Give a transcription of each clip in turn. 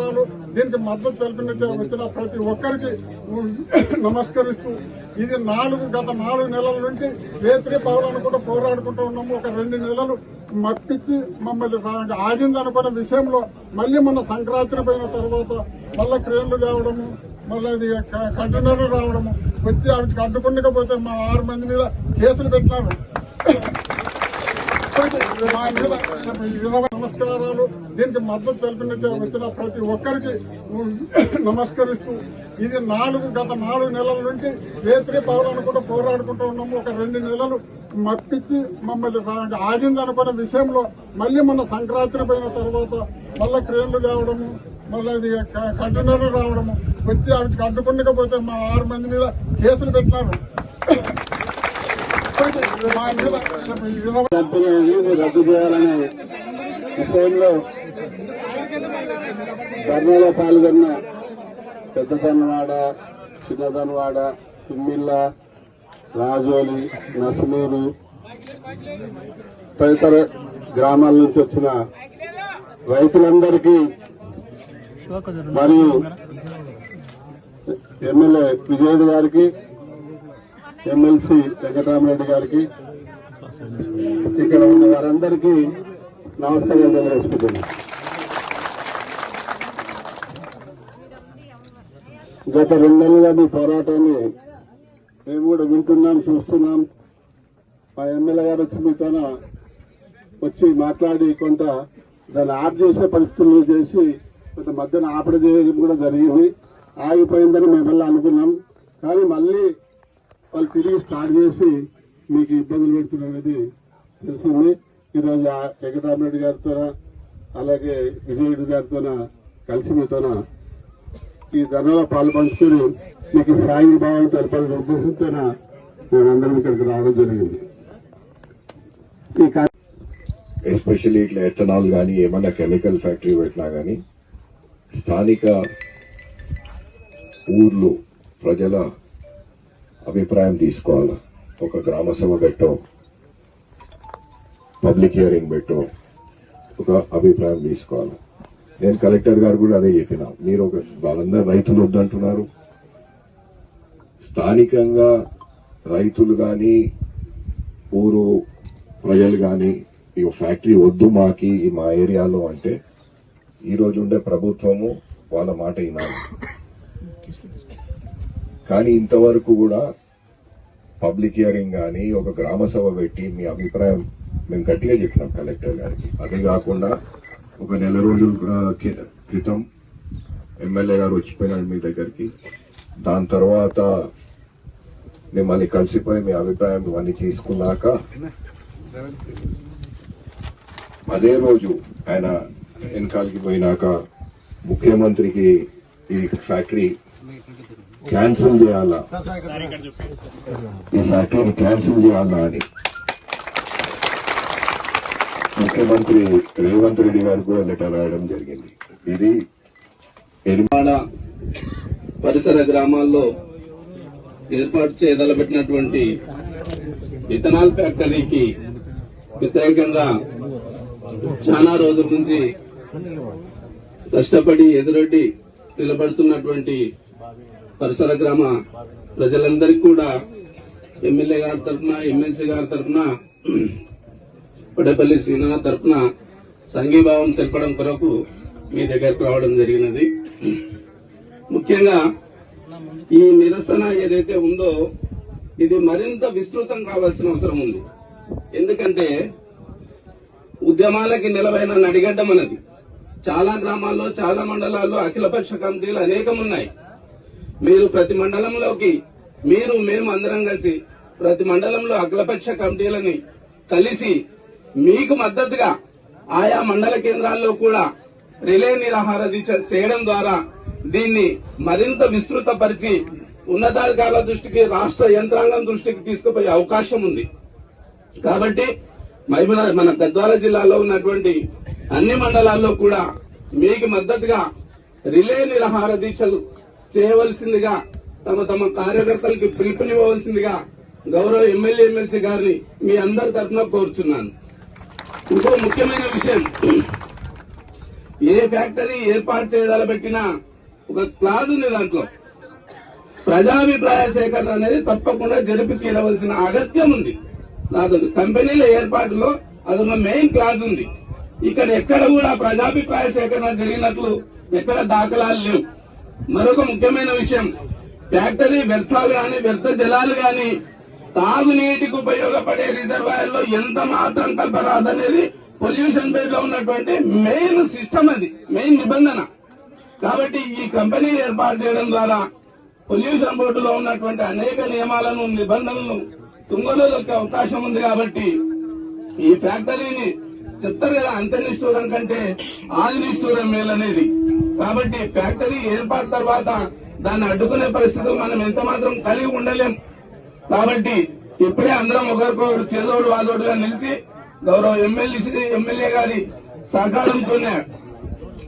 నమస్కారాలు దీనికి మద్దతు తెలిపినట్టు వచ్చిన ప్రతి ఒక్కరికి నమస్కరిస్తూ ఇది నాలుగు గత నాలుగు నెలల నుంచి వేత్రి పౌరాన్ని కూడా పోరాడుకుంటూ ఉన్నాము. ఒక రెండు నెలలు మప్పించి మమ్మల్ని ఆగిందనుకునే ఆగిందనుకున్న విషయంలో మళ్ళీ మన సంక్రాంతి పోయిన తర్వాత మళ్ళీ క్రేన్లు కావడము మళ్ళీ ఇది కంటైనర్లు రావడము వచ్చి అవి అడ్డుకుండకపోతే మా ఆరు మంది మీద కేసులు పెట్టినారు. మా మీద ఇరవై నమస్కారాలు. దీనికి మద్దతు తెలిపినట్టు వచ్చిన ప్రతి ఒక్కరికి నమస్కరిస్తూ ఇది నాలుగు గత నాలుగు నెలల నుంచి వేత్రి పౌరాన్ని కూడా పోరాడుకుంటూ ఉన్నాము. ఒక రెండు నెలలు మప్పించి మమ్మల్ని రా- ఆగిందనుకున్న విషయంలో మళ్ళీ మన సంక్రాంతి పోయిన తర్వాత మళ్ళీ క్రేన్లు కావడము మళ్ళీ ఇది కంటైనర్లు రావడము వచ్చి అవి అడ్డుకుండకపోతే మా ఆరు మంది మీద కేసులు పెట్టినారు. మా మీద రద్దు చేయాలని విషయంలో ధర్నాలో పాల్గొన్న పెద్దదనవాడ చిన్నదనవాడ తుమ్మిళ్ళ రాజోలి నసునూరు తదితర గ్రామాల నుంచి వచ్చిన రైతులందరికీ మరియు ఎమ్మెల్యే విజయుడు గారికి ఎమ్మెల్సీ వెంకటరామరెడ్డి గారికి ఇక్కడ ఉన్న వారందరికీ నమస్కారం తెలియజేసుకుంటున్నాను గత రెండు నెలలుగా మీ పోరాటాన్ని మేము కూడా వింటున్నాం చూస్తున్నాం. మా ఎమ్మెల్యే గారు వచ్చి మీతో వచ్చి మాట్లాడి కొంత దాన్ని ఆప్ చేసే పరిస్థితులు చేసి కొంత మధ్యన ఆపడ చేయడం కూడా జరిగింది. ఆగిపోయిందని మేము అనుకున్నాం. కానీ మళ్ళీ వాళ్ళు తిరిగి స్టార్ట్ చేసి మీకు ఇబ్బందులు పెడుతున్నది తెలిసింది. ఈరోజు ఆ వెంకటరామరెడ్డి గారితో అలాగే విజయుడు గారితో కలిసి మీతోన ఈ ధర్నాలో పాల్పంచుకుని మీకు సాయం భావం తెలపాలని ఉద్దేశంతో మేమందరం ఇక్కడికి రావడం జరిగింది. ఈ ఎస్పెషల్లీ ఇట్లా ఎథనాల్ కానీ ఏమన్నా కెమికల్ ఫ్యాక్టరీ పెట్టినా కానీ స్థానిక ఊర్లు ప్రజల అభిప్రాయం తీసుకోవాలి? ఒక గ్రామ సభ పెట్టో పబ్లిక్ హియరింగ్ పెట్టో. ఒక అభిప్రాయం తీసుకోవాలి. నేను కలెక్టర్ గారు కూడా అదే చెప్పిన. మీరు ఒక వాళ్ళందరూ రైతులు వద్దంటున్నారు. స్థానికంగా రైతులు కానీ ఊరు ప్రజలు కానీ ఈ ఫ్యాక్టరీ వద్దు మాకి ఈ మా ఏరియాలో అంటే ఈరోజు ఉండే ప్రభుత్వము వాళ్ళ మాట వినాలి. కానీ ఇంతవరకు కూడా పబ్లిక్ హియరింగ్ కానీ ఒక గ్రామ సభ పెట్టి మీ అభిప్రాయం మేము గట్టిగా చెప్పినాం కలెక్టర్ గారికి. అదే కాకుండా ఒక నెల రోజుల క్రితం ఎమ్మెల్యే గారు వచ్చిపోయినాడు మీ దగ్గరికి. దాని తర్వాత మిమ్మల్ని కలిసిపోయి మీ అభిప్రాయం ఇవన్నీ తీసుకున్నాక అదే రోజు ఆయన వెనకాలకి పోయినాక ముఖ్యమంత్రికి ఈ ఫ్యాక్టరీ క్యాన్సిల్ చేయాలా? ఈ ఫ్యాక్టరీని క్యాన్సిల్ చేయాలా అని. ముఖ్యమంత్రి రేవంత్ రెడ్డి గారికి కూడా లెటర్ రాయడం జరిగింది. ఇది నిర్మాణ పరిసర గ్రామాల్లో ఏర్పాటు చేయదలబెట్టినటువంటి ఇథనాల్ ఫ్యాక్టరీకి వ్యతిరేకంగా చాలా రోజుల నుంచి కష్టపడి ఎదురొడ్డి నిలబడుతున్నటువంటి పరిసర గ్రామ ప్రజలందరికీ కూడా ఎమ్మెల్యే గారి తరఫున ఎమ్మెల్సీ గారి తరఫున వడపల్లి సీనా తరఫున సంఘీభావం తెలపడం కొరకు మీ దగ్గరకు రావడం జరిగినది. ముఖ్యంగా ఈ నిరసన ఏదైతే ఉందో ఇది మరింత విస్తృతం కావాల్సిన అవసరం ఉంది. ఎందుకంటే ఉద్యమాలకి నిలవైన నడిగడ్డ మనది చాలా గ్రామాల్లో చాలా మండలాల్లో అఖిలపక్ష కమిటీలు అనేకం ఉన్నాయి. మీరు ప్రతి మండలంలోకి మీరు మేము అందరం కలిసి ప్రతి మండలంలో అఖిలపక్ష కమిటీలని కలిసి మీకు మద్దతుగా ఆయా మండల కేంద్రాల్లో కూడా రిలే నిరాహార దీక్ష చేయడం ద్వారా దీన్ని మరింత విస్తృతపరిచి ఉన్నతాధికారుల దృష్టికి రాష్ట్ర యంత్రాంగం దృష్టికి తీసుకుపోయే అవకాశం ఉంది. కాబట్టి మహిమల మన గద్వాల జిల్లాలో ఉన్నటువంటి అన్ని మండలాల్లో కూడా మీకు మద్దతుగా రిలే నిరాహార దీక్షలు చేయవలసిందిగా తమ తమ కార్యకర్తలకు పిలుపునివ్వవలసిందిగా గౌరవ ఎమ్మెల్యే ఎమ్మెల్సీ గారిని మీ అందరి తరఫున కోరుచున్నాను. ఇంకో ముఖ్యమైన విషయం. ఏ ఫ్యాక్టరీ ఏర్పాటు చేయదలబెట్టినా ఒక క్లాజ్ ఉంది దాంట్లో. ప్రజాభిప్రాయ సేకరణ అనేది తప్పకుండా జరిపి తీరవలసిన అగత్యం ఉంది. దాంట్లో కంపెనీల ఏర్పాటులో అదొక మెయిన్ క్లాజ్ ఉంది. ఇక్కడ ఎక్కడ కూడా ప్రజాభిప్రాయ సేకరణ జరిగినట్లు ఎక్కడ దాఖలాలు లేవు. మరొక ముఖ్యమైన విషయం ఫ్యాక్టరీ వ్యర్థాలు కానీ వ్యర్థ జలాలు కానీ తాగునీటికి ఉపయోగపడే రిజర్వాయర్లో ఎంత మాత్రం కలపరాదనేది పొల్యూషన్ బేర్లో ఉన్నటువంటి మెయిన్ సిస్టమ్ అది మెయిన్ నిబంధన. కాబట్టి ఈ కంపెనీ ఏర్పాటు చేయడం ద్వారా పొల్యూషన్ బోర్డులో ఉన్నటువంటి అనేక నియమాలను నిబంధనలను తుంగలో అవకాశం ఉంది కాబట్టి ఈ ఫ్యాక్టరీని చెప్తారు కదా అంత్యనిష్ఠూరం కంటే ఆదినిష్ఠూరం మేలనేది. కాబట్టి ఫ్యాక్టరీ ఏర్పాటు తర్వాత దాన్ని అడ్డుకునే పరిస్థితులు మనం ఎంత మాత్రం కలిగి ఉండలేం. కాబట్టి ఇప్పుడే అందరం ఒకరికొకరు చేదోడు వాదోడుగా నిలిచి గౌరవ ఎమ్మెల్యే ఎమ్మెల్యే గారి సహకారంతోనే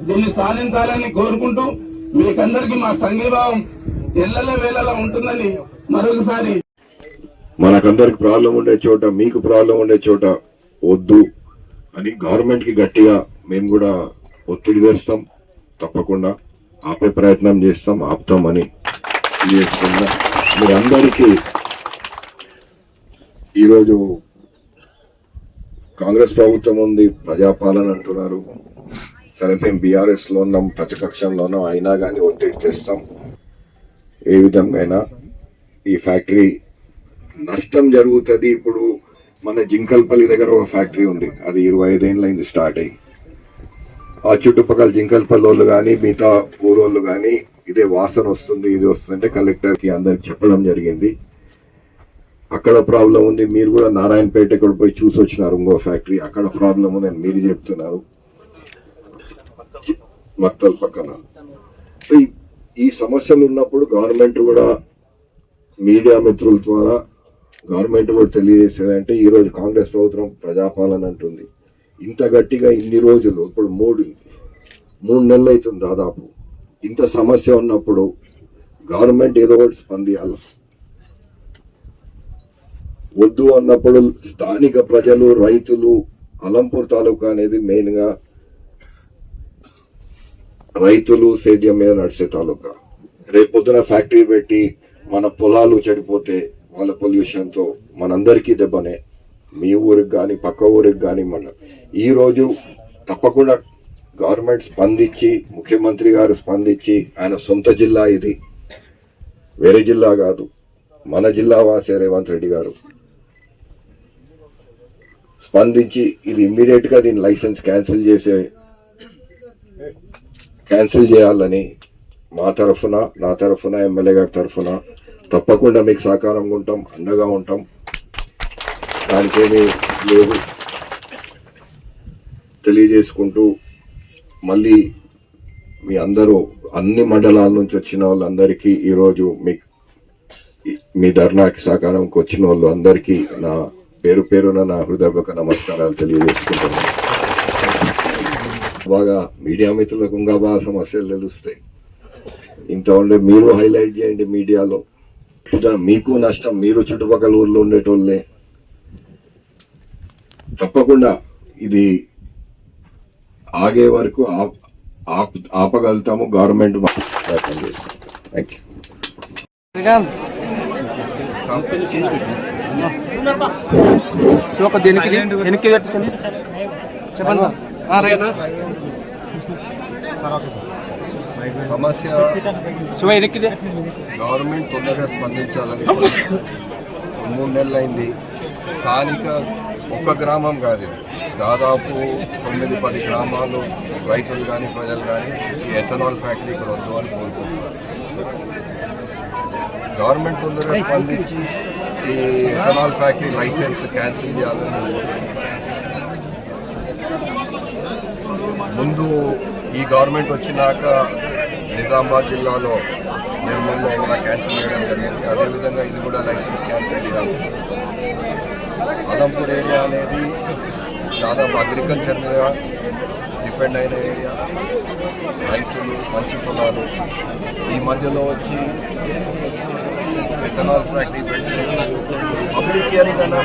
దీన్ని సాధించాలని కోరుకుంటూ మీకందరికీ మా సంఘీభావం ఎల్లల వేళలా ఉంటుందని మరొకసారి మనకందరికి ప్రాబ్లం ఉండే చోట మీకు ప్రాబ్లం ఉండే చోట వద్దు అని గవర్నమెంట్కి గట్టిగా మేము కూడా ఒత్తిడి తెస్తాం తప్పకుండా ఆపే ప్రయత్నం చేస్తాం ఆపుతామని తెలియజేస్తున్నా మీరందరికీ ఈరోజు కాంగ్రెస్ ప్రభుత్వం ఉంది ప్రజాపాలన అంటున్నారు. సరే మేము బీఆర్ఎస్లో ఉన్నాం ప్రతిపక్షంలోనో అయినా కానీ ఒత్తిడి చేస్తాం ఏ విధంగా అయినా ఈ ఫ్యాక్టరీ నష్టం జరుగుతుంది. ఇప్పుడు మన జింకల్పల్లి దగ్గర ఒక ఫ్యాక్టరీ ఉంది. అది ఇరవై ఐదేళ్ళైంది స్టార్ట్ అయ్యి. ఆ చుట్టుపక్కల జింకల్పల్లి వాళ్ళు కానీ మిగతా ఊరోళ్ళు కానీ ఇదే వాసన వస్తుంది ఇది వస్తుందంటే కలెక్టర్కి అందరికి చెప్పడం జరిగింది. అక్కడ ప్రాబ్లం ఉంది మీరు కూడా నారాయణపేట ఇక్కడ పోయి చూసి వచ్చినారు ఇంకో ఫ్యాక్టరీ. అక్కడ ప్రాబ్లం ఉంది అని మీరు చెప్తున్నారు. మక్తల్ పక్కన. ఈ- సమస్యలు ఉన్నప్పుడు గవర్నమెంట్ కూడా మీడియా మిత్రుల ద్వారా గవర్నమెంట్ కూడా తెలియజేసేదంటే ఈరోజు కాంగ్రెస్ ప్రభుత్వం ప్రజాపాలన అంటుంది. ఇంత గట్టిగా ఇన్ని రోజులు ఇప్పుడు మూడు మూడు నెలలు అవుతుంది దాదాపు. ఇంత సమస్య ఉన్నప్పుడు గవర్నమెంట్ ఏదో ఒకటి స్పందించాలి వద్దు అన్నప్పుడు స్థానిక ప్రజలు రైతులు అలంపూర్ తాలూకా అనేది మెయిన్గా రైతులు సేద్యం మీద నడిచే తాలూకా. రేపు పొద్దున ఫ్యాక్టరీ పెట్టి మన పొలాలు చెడిపోతే వాళ్ళ పొల్యూషన్తో మనందరికీ దెబ్బనే. మీ ఊరికి కానీ పక్క ఊరికి కానీ మన ఈరోజు తప్పకుండా గవర్నమెంట్ స్పందించి ముఖ్యమంత్రి గారు స్పందించి ఆయన సొంత జిల్లా ఇది. వేరే జిల్లా కాదు. మన జిల్లా వాసే రేవంత్ రెడ్డి గారు. స్పందించి ఇది ఇమ్మీడియట్గా దీని లైసెన్స్ క్యాన్సిల్ చేసే క్యాన్సిల్ చేయాలని మా తరఫున నా తరఫున ఎమ్మెల్యే గారి తరఫున తప్పకుండా మీకు సహకారంగా ఉంటాం అండగా ఉంటాం. దానికేమీ లేదు. తెలియజేసుకుంటూ మళ్ళీ మీ అందరూ అన్ని మండలాల నుంచి వచ్చిన వాళ్ళందరికీ ఈరోజు మీ మీ ధర్నాకి సహకారంకి వచ్చిన వాళ్ళు అందరికీ నా పేరు పేరున నా హృదయపూర్వక నమస్కారాలు తెలియజేసుకుంటున్నాను. బాగా మీడియా మిత్రులకు ఇంకా బాగా సమస్యలు తెలుస్తాయి. ఇంత ఉండే మీరు హైలైట్ చేయండి మీడియాలో. మీకు నష్టం మీరు చుట్టుపక్కల ఊర్లో ఉండేటోళ్ళే. తప్పకుండా ఇది ఆగే వరకు ఆప్- ఆప్- ఆపగలుగుతాము. గవర్నమెంట్ ప్రయత్నం చేస్తాం థ్యాంక్ యూ శివ కొద్ది వెనక్కి పెట్టేసాను చెప్పండి సార్. సమస్య శివ గవర్నమెంట్ తొందరగా స్పందించాలని మూడు నెలలు అయింది స్థానిక ఒక గ్రామం కాదు. దాదాపు తొమ్మిది పది గ్రామాలు రైతులు కానీ ప్రజలు కానీ ఈ ఎథనాల్ ఫ్యాక్టరీ ఇక్కడ వద్దు అని కోరుకుంటున్నారు. గవర్నమెంట్ తొందరగా స్పందించి ఈ ఎథనాల్ ఫ్యాక్టరీ లైసెన్స్ క్యాన్సిల్ చేయాలని ముందు ఈ గవర్నమెంట్ వచ్చినాక నిజామాబాద్ జిల్లాలో నిర్మల్లో కూడా క్యాన్సిల్ చేయడం జరిగింది. అదేవిధంగా ఇది కూడా లైసెన్స్ క్యాన్సిల్ చేయాలి అలంపూర్ ఏరియా అనేది దాదాపు అగ్రికల్చర్ మీద డిపెండ్ అయిన ఏరియా రైతులు మంచి పొలాలు ఈ మధ్యలో వచ్చి ఎథనాల్ ఫ్యాక్టరీ పెట్టి అభివృద్ధి అని కన్నా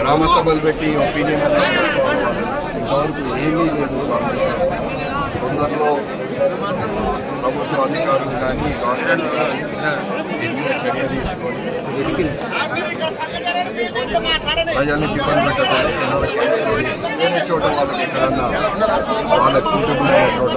గ్రామ సభలు పెట్టి ఒపీనియన్ అలా తీసుకోవాలి ఇంతవరకు ఏమీ లేదు తొందరలో ప్రభుత్వ అధికారులు కానీ గవర్నమెంట్ కానీ దీని మీద చర్య తీసుకొని ప్రజల్ని ఇబ్బంది పెట్టడానికి ఏదైనా క్యాన్సిల్ చేసి వేరే చోట వాళ్ళకి ఎక్కడన్నా వాళ్ళకి సూటబుల్ అయిన చోట